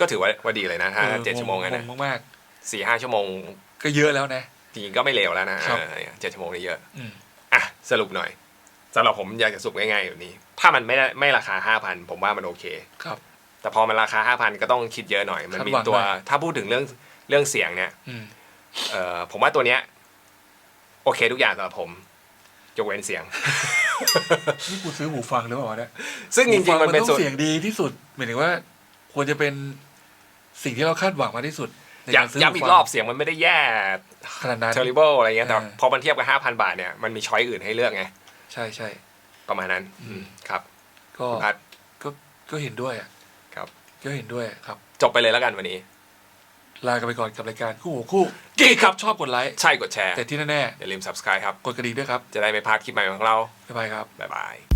Speaker 1: ก็ถือว่าว่าดีเลยนะถ้า
Speaker 2: ออ
Speaker 1: เจ็ดชั่วโมงอะนะ
Speaker 2: งงมาก
Speaker 1: สี่ห้าชั่วโมง
Speaker 2: ๆก็เยอะแล้วนะ
Speaker 1: จริงๆก็ไม่เลวแล้วนะครับเออเจ็ดชั่วโมงนี่เยอะ
Speaker 2: อืม
Speaker 1: อะสรุปหน่อยสำหรับผมอยากจะสรุปง่ายๆแบบนี้ ถ้ามันไม่ได้ไม่ราคาห้าพันผมว่ามันโอเค
Speaker 2: ครับ
Speaker 1: แต่พอมันราคาห้าพันก็ต้องคิดเยอะหน่อย มันมี
Speaker 2: คาดหวัง
Speaker 1: ตัว
Speaker 2: หน่อย
Speaker 1: ถ้าพูดถึงเรื่องเรื่องเสียงเนี่ย
Speaker 2: อืม
Speaker 1: เอ่อผมว่าตัวเนี้ยโอเคทุกอย่างสำหรับผม ยกเว้นเสียง
Speaker 2: นี่กูซื้อหูฟังหรือเปล่าวะเนี่ย
Speaker 1: ซึ่งจริงๆมันเป็น
Speaker 2: หูฟั
Speaker 1: ส่วน
Speaker 2: ต้องเสียงดีที่สุดหมายถึงว่า ควรจะเป็นสิ่งที่เราคาดหวังมากที่สุดในการซื้อ
Speaker 1: ย้ำ
Speaker 2: หู
Speaker 1: ย้ำอีก
Speaker 2: ฟัง
Speaker 1: รอบเสียงมันไม่ได้แย่
Speaker 2: ขนาดนั้น
Speaker 1: terrible อะไรเงี้ยแต่
Speaker 2: เออ
Speaker 1: พอมันเทียบกับห้าพันบาทเนี่ยมันมีช้อยอื่นให้เลือกไง
Speaker 2: ใช่ใช่
Speaker 1: ประมาณนั้น
Speaker 2: อืม
Speaker 1: ครับ
Speaker 2: ก็
Speaker 1: คุณพัด
Speaker 2: ก็ก็เห็นด้วยอะ
Speaker 1: ครับ
Speaker 2: ก็เห็นด้วยครับ
Speaker 1: จบไปเลยแล้วกันวันนี้
Speaker 2: ลากันไปก่อนกับรายการคู่หูคู่กิ๊กครับชอบกดไลค์
Speaker 1: ใช่กดแชร์
Speaker 2: แต่ที่แน่
Speaker 1: อย่าลืม subscribe ครับ
Speaker 2: ๆกดกระดิ่งด้วยครับ
Speaker 1: จะได้ไม่พลาดคลิปใหม่ของเรา
Speaker 2: บ๊ายบายครับ
Speaker 1: บ๊ายบาย